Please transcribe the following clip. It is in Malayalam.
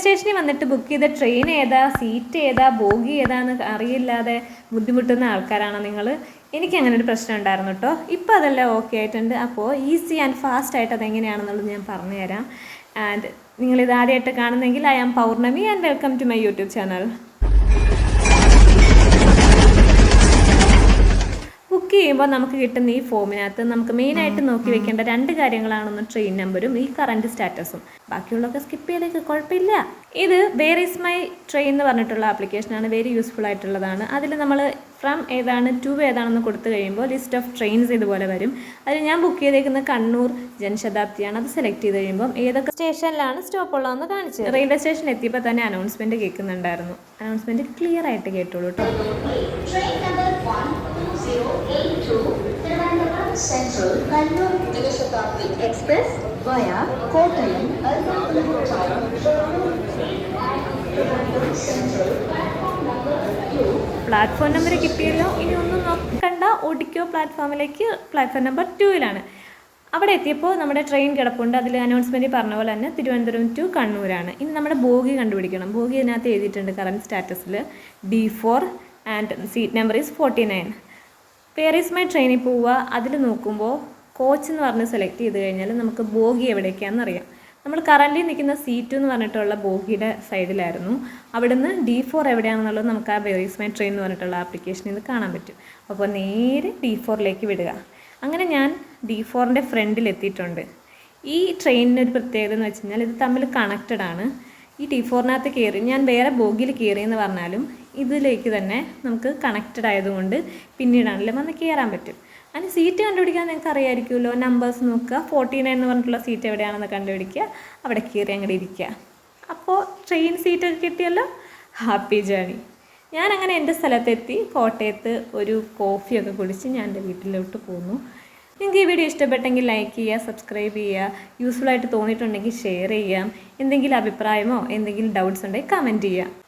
സ്റ്റേഷനിൽ വന്നിട്ട് ബുക്ക് ചെയ്ത ട്രെയിൻ ഏതാ സീറ്റ് ഏതാ ബോഗി ഏതാന്ന് അറിയില്ലാതെ ബുദ്ധിമുട്ടുന്ന ആൾക്കാരാണോ നിങ്ങൾ എനിക്ക് അങ്ങനെ ഒരു പ്രശ്നം ഉണ്ടായിരുന്നു കേട്ടോ ഇപ്പോൾ അതെല്ലാം ഓക്കെ ആയിട്ടുണ്ട്. അപ്പോൾ ഈസി ആൻഡ് ഫാസ്റ്റ് ആയിട്ട് അതെങ്ങനെയാണെന്നുള്ളത് ഞാൻ പറഞ്ഞുതരാം. ആൻഡ് നിങ്ങളിത് ആദ്യമായിട്ട് കാണുന്നെങ്കിൽ I am Pournami and welcome to my YouTube channel book ചെയ്യുമ്പോൾ നമുക്ക് കിട്ടുന്ന ഈ ഫോമിനകത്ത് നമുക്ക് മെയിനായിട്ട് നോക്കി വെക്കേണ്ട രണ്ട് കാര്യങ്ങളാണെന്ന് ട്രെയിൻ നമ്പറും ഈ കറണ്ട് സ്റ്റാറ്റസും ബാക്കിയുള്ളതൊക്കെ സ്കിപ്പ് ചെയ്തേക്ക് കുഴപ്പമില്ല. ഇത് വേർ ഈസ് മൈ ട്രെയിൻ എന്ന് പറഞ്ഞിട്ടുള്ള ആപ്ലിക്കേഷനാണ് വെരി യൂസ്ഫുൾ ആയിട്ടുള്ളതാണ്. അതിൽ നമ്മൾ ഫ്രം ഏതാണ് ടു ഏതാണെന്ന് കൊടുത്തു കഴിയുമ്പോൾ ലിസ്റ്റ് ഓഫ് ട്രെയിൻസ് ഇതുപോലെ വരും. അതിൽ ഞാൻ ബുക്ക് ചെയ്തേക്കുന്ന കണ്ണൂർ ജനശതാബ്ദിയാണ് അത് സെലക്ട് ചെയ്ത് കഴിയുമ്പോൾ ഏതൊക്കെ സ്റ്റേഷനിലാണ് സ്റ്റോപ്പ് ഉള്ളതെന്ന് കാണിച്ചത് റെയിൽവേ സ്റ്റേഷൻ എത്തിയപ്പോൾ തന്നെ അനൗൺസ്മെന്റ് കേൾക്കുന്നുണ്ടായിരുന്നു. അനൗൺസ്മെന്റ് ക്ലിയർ ആയിട്ട് കേട്ടോളൂ കേട്ടോ via Kannur Central platform number 2 platform number കിട്ടിയല്ലോ. ഇനി ഒന്നും നോക്കണ്ട. ഓടിക്കോ പ്ലാറ്റ്ഫോമിലേക്ക് പ്ലാറ്റ്ഫോം നമ്പർ ടൂവിലാണ് അവിടെ എത്തിയപ്പോൾ നമ്മുടെ ട്രെയിൻ കിടപ്പുണ്ട്. അതിൽ അനൗൺസ്മെന്റ് പറഞ്ഞ പോലെ തന്നെ തിരുവനന്തപുരം ടു കണ്ണൂരാണ്. ഇനി നമ്മുടെ ബോഗി കണ്ടുപിടിക്കണം. ബോഗി ഇതിനകത്ത് എഴുതിയിട്ടുണ്ട് current സ്റ്റാറ്റസിൽ D four and seat number is forty nine Paris my ട്രെയിനിൽ പോവുക? അതിൽ നോക്കുമ്പോൾ കോച്ച് എന്ന് പറഞ്ഞ് സെലക്ട് ചെയ്ത് കഴിഞ്ഞാൽ നമുക്ക് ബോഗി എവിടേക്കാണെന്ന് അറിയാം. നമ്മൾ കറന്റ് നിൽക്കുന്ന സീറ്റ് എന്ന് പറഞ്ഞിട്ടുള്ള ബോഗിയുടെ സൈഡിലായിരുന്നു അവിടുന്ന് ഡി ഫോർ എവിടെയാണെന്നുള്ളത് നമുക്ക് ആ ബേറീസ് മൈ ട്രെയിൻ എന്ന് പറഞ്ഞിട്ടുള്ള ആപ്ലിക്കേഷനിൽ നിന്ന് കാണാൻ പറ്റും. അപ്പോൾ നേരെ ഡി ഫോറിലേക്ക് വിടുക. അങ്ങനെ ഞാൻ ഡി ഫോറിന്റെ ഫ്രണ്ടിൽ എത്തിയിട്ടുണ്ട്. ഈ ട്രെയിനിന് ഒരു പ്രത്യേകത എന്ന് വെച്ച് കഴിഞ്ഞാൽ ഇത് തമ്മിൽ കണക്റ്റഡ് ആണ്. ഈ ടി ഫോറിനകത്ത് കയറി ഞാൻ വേറെ ബോഗിൽ കയറി എന്ന് പറഞ്ഞാലും ഇതിലേക്ക് തന്നെ നമുക്ക് കണക്റ്റഡ് ആയതുകൊണ്ട് പിന്നീടാണല്ലോ വന്ന് കയറാൻ പറ്റും. അതിന് സീറ്റ് കണ്ടുപിടിക്കാൻ നിങ്ങൾക്ക് അറിയാമായിരിക്കുമല്ലോ നമ്പേഴ്സ് നോക്കുക. ഫോർട്ടി നയൻ എന്ന് പറഞ്ഞിട്ടുള്ള സീറ്റ് എവിടെയാണെന്ന് കണ്ടുപിടിക്കുക. അവിടെ കയറി അങ്ങോട്ട് ഇരിക്കുക. അപ്പോൾ ട്രെയിൻ സീറ്റൊക്കെ കിട്ടിയല്ലോ. ഹാപ്പി ജേണി ഞാൻ അങ്ങനെ എന്റെ സ്ഥലത്തെത്തി. കോട്ടയത്ത് ഒരു കോഫിയൊക്കെ കുടിച്ച് ഞാൻ എന്റെ വീട്ടിലോട്ട് പോന്നു. നിങ്ങൾക്ക് ഈ വീഡിയോ ഇഷ്ടപ്പെട്ടെങ്കിൽ ലൈക്ക് ചെയ്യുക സബ്സ്ക്രൈബ് ചെയ്യുക യൂസ്ഫുൾ ആയിട്ട് തോന്നിയിട്ടുണ്ടെങ്കിൽ ഷെയർ ചെയ്യാം എന്തെങ്കിലും അഭിപ്രായമോ എന്തെങ്കിലും ഡൗട്ട്സ് ഉണ്ടെങ്കിൽ കമന്റ് ചെയ്യുക.